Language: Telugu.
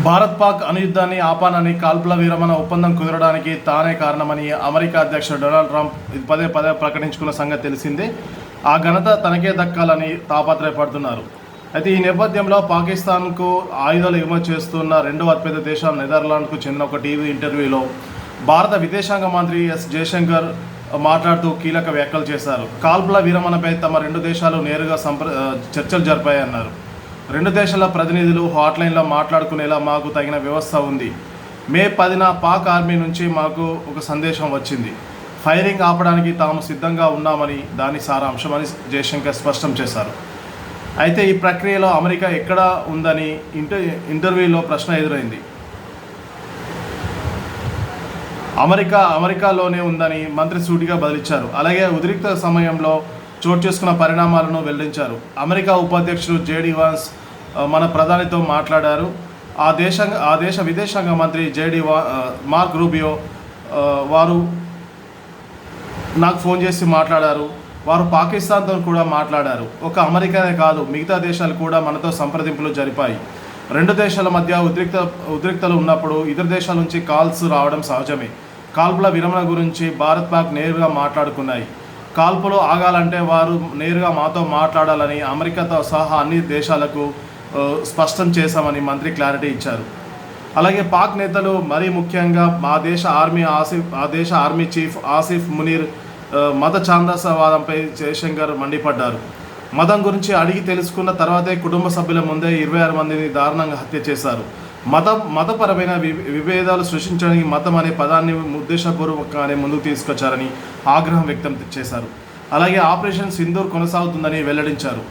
భారత్ పాక్ అనుయుద్ధాన్ని ఆపానని కాల్పుల విరమణ ఒప్పందం కుదరడానికి తానే కారణమని అమెరికా అధ్యక్షుడు డొనాల్డ్ ట్రంప్ ఇది పదే పదే ప్రకటించుకున్న సంగతి తెలిసిందే. ఆ ఘనత తనకే దక్కాలని తాపత్రయపడుతున్నారు. అయితే ఈ నేపథ్యంలో పాకిస్తాన్కు ఆయుధాలు ఎగుమతి చేస్తున్న రెండవ అతిపెద్ద దేశం నెదర్లాండ్కు చెందిన ఒక టీవీ ఇంటర్వ్యూలో భారత విదేశాంగ మంత్రి ఎస్ జయశంకర్ మాట్లాడుతూ కీలక వ్యాఖ్యలు చేశారు. కాల్పుల విరమణపై తమ రెండు దేశాలు నేరుగా సంప్ర చర్చలు జరిపాయన్నారు. రెండు దేశాల ప్రతినిధులు హాట్లైన్లో మాట్లాడుకునేలా మాకు తగిన వ్యవస్థ ఉంది. మే పదిన పాక్ ఆర్మీ నుంచి మాకు ఒక సందేశం వచ్చింది. ఫైరింగ్ ఆపడానికి తాము సిద్ధంగా ఉన్నామని దాని సారాంశమని జయశంకర్ స్పష్టం చేశారు. అయితే ఈ ప్రక్రియలో అమెరికా ఎక్కడ ఉందని ఇంటర్ ఇంటర్వ్యూలో ప్రశ్న ఎదురైంది. అమెరికా అమెరికాలోనే ఉందని మంత్రి సూటిగా బదిలిచ్చారు. అలాగే ఉద్రిక్త సమయంలో చోటు చేసుకున్న పరిణామాలను వెల్లడించారు. అమెరికా ఉపాధ్యక్షుడు జేడీ వాన్స్ మన ప్రధానితో మాట్లాడారు. ఆ దేశ ఆ దేశ విదేశాంగ మంత్రి జేడి వా మార్క్ రూబియో వారు నాకు ఫోన్ చేసి మాట్లాడారు. వారు పాకిస్తాన్తో కూడా మాట్లాడారు. ఒక అమెరికానే కాదు మిగతా దేశాలు కూడా మనతో సంప్రదింపులు జరిపాయి. రెండు దేశాల మధ్య ఉద్రిక్త ఉద్రిక్తలు ఉన్నప్పుడు ఇతర దేశాల నుంచి కాల్స్ రావడం సహజమే. కాల్పుల విరమణ గురించి భారత్ పాక్ నేరుగా మాట్లాడుకున్నాయి. కాల్పులు ఆగాలంటే వారు నేరుగా మాతో మాట్లాడాలని అమెరికాతో సహా అన్ని దేశాలకు స్పష్టం చేశామని మంత్రి క్లారిటీ ఇచ్చారు. అలాగే పాక్ నేతలు మరీ ముఖ్యంగా మా దేశ ఆర్మీ ఆసిఫ్ ఆ దేశ ఆర్మీ చీఫ్ ఆసిఫ్ మునీర్ మత ఛాందసవాదంపై జయశంకర్ మండిపడ్డారు. మతం గురించి అడిగి తెలుసుకున్న తర్వాతే కుటుంబ సభ్యుల ముందే ఇరవై ఆరు మందిని దారుణంగా హత్య చేశారు. మతం మతపరమైన విభేదాలు సృష్టించడానికి మతం అనే పదాన్ని ఉద్దేశపూర్వకంగానే ముందుకు తీసుకొచ్చారని ఆగ్రహం వ్యక్తం చేశారు. అలాగే ఆపరేషన్ సింధూర్ కొనసాగుతుందని వెల్లడించారు.